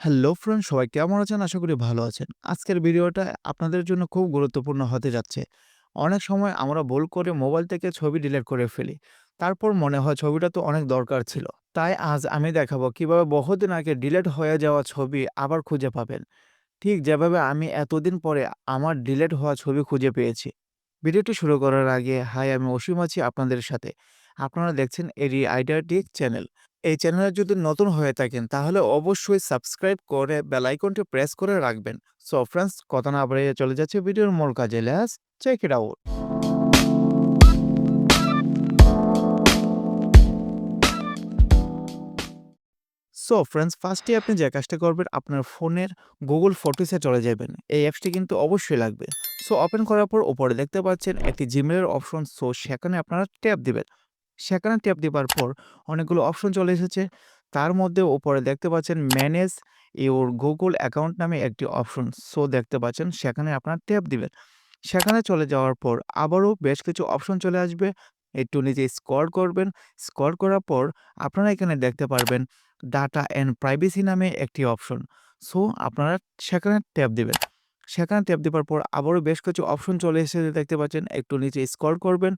Hello friend, সবাই কেমন আছেন? আশা করি ভালো আছেন। আজকের ভিডিওটা আপনাদের জন্য খুব গুরুত্বপূর্ণ হতে যাচ্ছে। অনেক সময় আমরা ভুল করে মোবাইল থেকে ছবি ডিলিট করে ফেলি। তারপর মনে হয় ছবিটা তো অনেক দরকার ছিল। তাই আজ আমি দেখাবো কীভাবে বহুদিন আগে ডিলিট হয়ে যাওয়া ছবি আবার খুঁজে পাবেন। ঠিক যেভাবে আমি এতদিন পরে আমার ডিলিট হওয়া ছবি খুঁজে পেয়েছি। ভিডিওটি শুরু করার আগে হাই, আমি অসীম আছি আপনাদের সাথে। আপনারা দেখছেন এরি আইডিয়াটিক চ্যানেল। এই চ্যানেলে যদি নতুন হয়ে থাকেন, তাহলে অবশ্যই সাবস্ক্রাইব করে বেল আইকনটি প্রেস করে রাখবেন। সো ফ্রেন্ডস কথা না বাড়িয়ে চলে যাচ্ছে ভিডিওর মূল কাজে let's check it out. So friends ফার্স্টে আপনি যে কাজটা করবেন, আপনার ফোনের গুগল ফটোসে চলে যাবেন। এই অ্যাপসটি কিন্তু অবশ্যই লাগবে। সো ওপেন করার পর উপরে দেখতে পাচ্ছেন একটি জিমেইলের অপশন সো সেখানে আপনারা ট্যাপ দিবেন। সেখানে ট্যাপ দেবার পর অনেকগুলো অপশন চলে এসেছে। তার মধ্যে ওপরে দেখতে পাচ্ছেন ম্যানেজ ইউর গুগল অ্যাকাউন্ট নামে একটি অপশন সো দেখতে পাচ্ছেন সেখানে আপনারা ট্যাপ দিবেন। সেখানে চলে যাওয়ার পর আবারও বেশ কিছু অপশন চলে আসবে। একটু নিচে স্ক্রল করবেন। স্ক্রল করার পর আপনারা এখানে দেখতে পারবেন ডাটা অ্যান্ড প্রাইভেসি নামে একটি অপশন। সো আপনারা সেখানে ট্যাপ দিবেন। সেখানে ট্যাপ দেওয়ার পর আবারও বেশ কিছু অপশন চলে এসেছে দেখতে পাচ্ছেন। একটু নিচে স্ক্রল করবেন।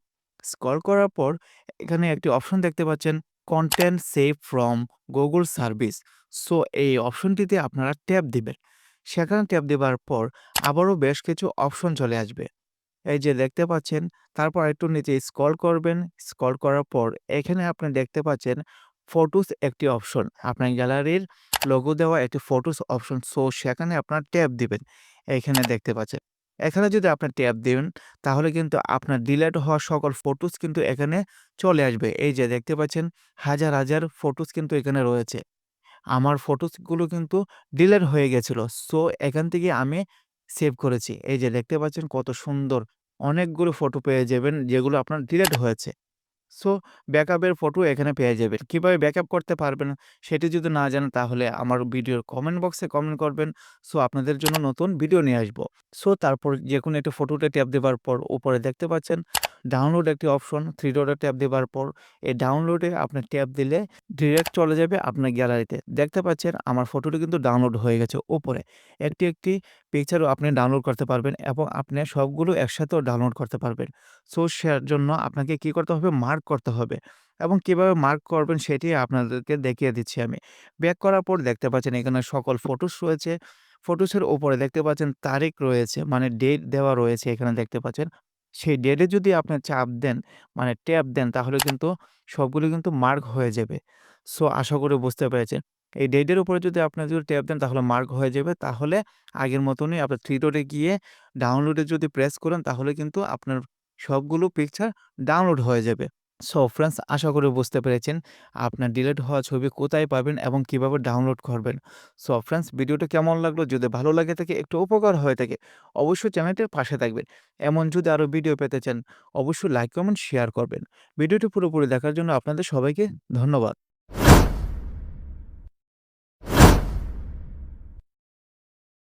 স্ক্রল করার পর, এখানে একটি অপশন দেখতে পাচ্ছেন content save from Google service. So এই অপশনটিতে আপনারা ট্যাপ দিবেন। সেখানে ট্যাপ দেবার পর আবারও বেশ কিছু অপশন চলে আসবে। এই যে দেখতে পাচ্ছেন, তারপর একটু নিচে স্ক্রল করবেন। স্ক্রল করার পর এখানে আপনি দেখতে পাচ্ছেন ফটোস একটি অপশন। আপনার গ্যালারির লোগো দেওয়া একটি ফটোস অপশন। সো সেখানে আপনার ট্যাপ দিবেন। এখানে দেখতে পাচ্ছেন। এখানে যদি আপনি ট্যাপ দেন তাহলে কিন্তু আপনার ডিলেট হওয়া সকল ফটোস কিন্তু এখানে চলে আসবে। এই যে দেখতে পাচ্ছেন হাজার, হাজার ফটোস কিন্তু এখানে রয়েছে। আমার ফটোসগুলো কিন্তু ডিলেট হয়ে গেছিল সো এখান থেকে আমি সেভ করেছি। এই যে দেখতে পাচ্ছেন কত সুন্দর অনেকগুলো ফটো পেয়ে যাবেন যেগুলো আপনার ডিলেট হয়েছে। সো, ব্যাকআপের ফটো এখানে পেয়ে যাবে কীভাবে ব্যাকআপ করতে পারবেন সেটি যদি না জানেন তাহলে আমার ভিডিওর কমেন্ট বক্সে কমেন্ট করবেন। সো, আপনাদের জন্য নতুন ভিডিও নিয়ে আসব। সো, তারপর যে কোনো একটা ফটোটা ট্যাপ দেওয়ার পর উপরে দেখতে পাচ্ছেন ডাউনলোড একটি অপশন থ্রি ডটে ট্যাপ দেবার পর এই ডাউনলোডে আপনি ট্যাপ দিলে ডিরেক্ট চলে যাবে আপনার গ্যালারিতে। দেখতে পাচ্ছেন আমার ফটোটি কিন্তু ডাউনলোড হয়ে গেছে ওপরে একটি, একটি পিকচারও আপনি ডাউনলোড করতে পারবেন এবং আপনি সবগুলো একসাথেও ডাউনলোড করতে পারবেন। সো সের জন্য আপনাকে কি করতে হবে মার্ক করতে হবে এবং কীভাবে মার্ক করবেন সেটি আপনাদেরকে দেখিয়ে দিচ্ছি আমি। ব্যাক করার পর দেখতে পাচ্ছেন এখানে সকল ফটোস রয়েছে। ফটোসের ওপরে দেখতে পাচ্ছেন তারিখ রয়েছে মানে ডেট দেওয়া রয়েছে এখানে দেখতে পাচ্ছেন। সেই ডেটে যদি আপনি চাপ দেন মানে ট্যাপ দেন, তাহলে কিন্তু সবগুলো কিন্তু মার্ক হয়ে যাবে। সো আশা করি বুঝতে পেরেছেন। এই ডেটের উপরে যদি আপনি যদি ট্যাপ দেন, তাহলে মার্ক হয়ে যাবে। তাহলে আগের মতনই আপনার থ্রি ডটে গিয়ে ডাউনলোডে যদি প্রেস করেন, তাহলে কিন্তু আপনার সবগুলো পিকচার ডাউনলোড হয়ে যাবে। সো ফ্রেন্ডস আশা করি বুঝতে পেরেছেন আপনার ডিলিট হওয়া ছবি কোথায় পাবেন এবং কীভাবে ডাউনলোড করবেন। সো ফ্রেন্ডস ভিডিওটা কেমন লাগল? যদি ভালো লাগে থাকে একটু উপকার হয়ে থাকে অবশ্যই চ্যানেলটির পাশে থাকবেন। এমন যদি আরও ভিডিও পেতে চান অবশ্যই লাইক, কমেন্ট, শেয়ার করবেন। ভিডিওটি পুরোপুরি দেখার জন্য আপনাদের সবাইকে ধন্যবাদ।